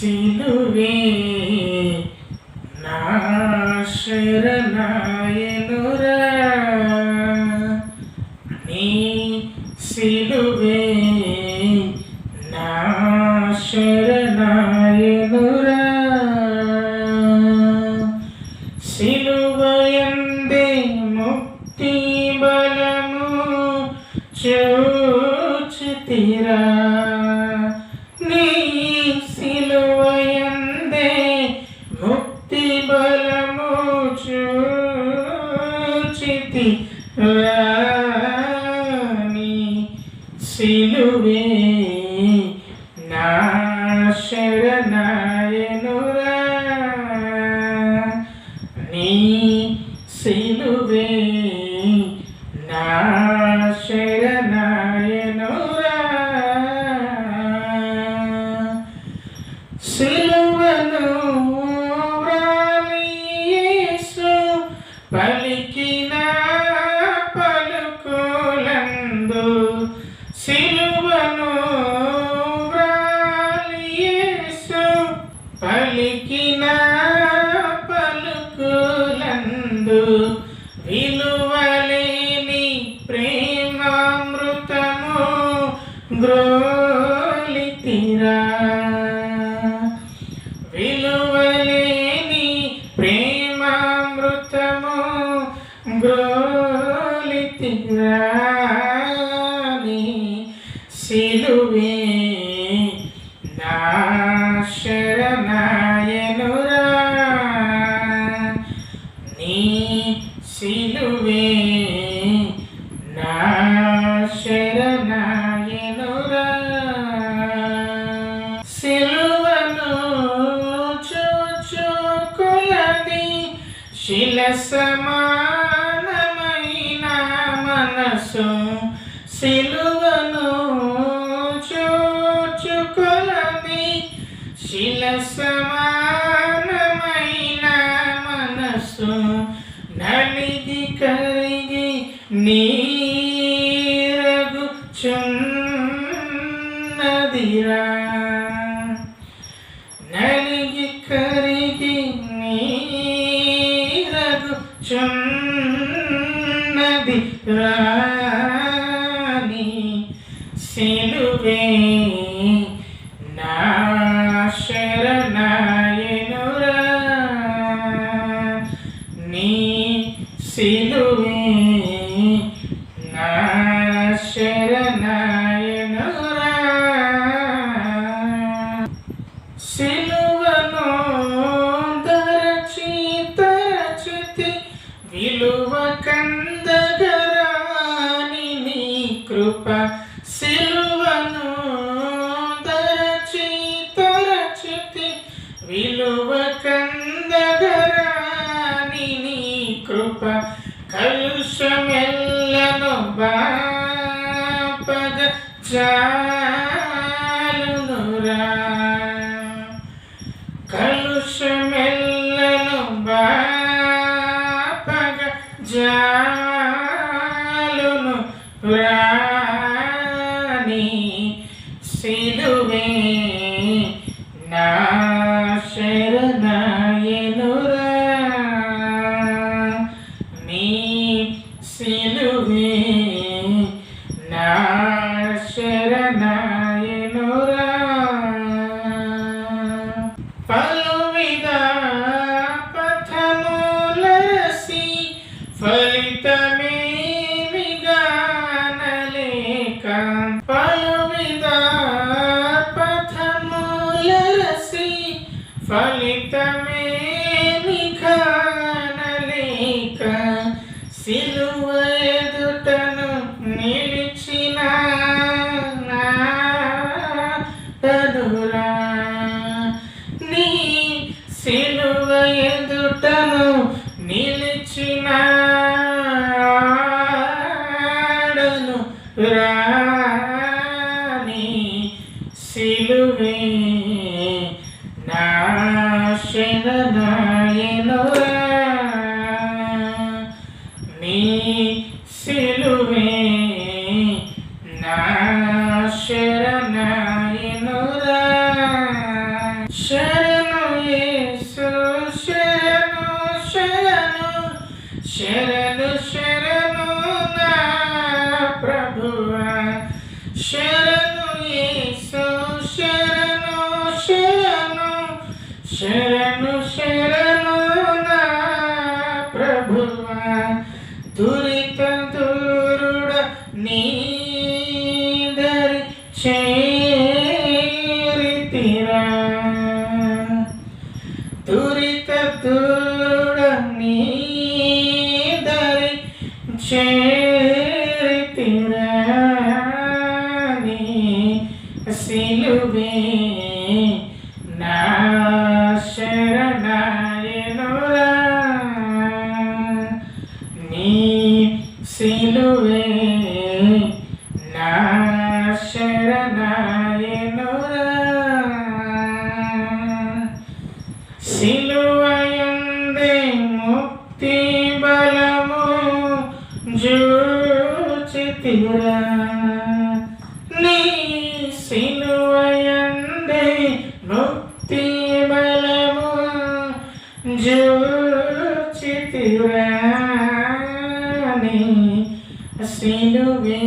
సిలువే. నా శరణాయనురా. నీ సిలువే. నా శరణాయనురా. సిలువయందే ముక్తి బలము చూచితిరా రాణి సిలువే నా శరణాయనురా నీ సిలువే నా శరణ పలికిన పలుకులందు విలువలేని ప్రేమామృతము గ్రోలితిరా విలువలేని ప్రేమామృతము గ్రోలితిరా సిలువే సమానమైన మనసు సిలువను చూచుకొలది శిల సమానమైన మనసు నలిగి కరిగి నీరగు చున్నదిరా నలిగి కరిగి చున్నది రాని సిలువే నా శరణాయనురా. నీ సిలువే నా శరణ కృప సిలువను దరచి తరచితి విలువ కందగరాని నీ కృప కలుషమెల్లను బాపద చా శరణాయనురా. నీ సిలువే నా శరణాయనురా. పలువిధ పథములసి ఫలితమేమి గానలేక శరణు శరణు నా ప్రభువా. శరణు యేసు శరణు శరణు శరణు శరణు. చేరితిరా నీ సిలువే. నా శరణాయనురా నీ సిలువే. జూచితిరా నీ సిలువయందే ముక్తి బలము జూచితిరా నీ సిలువే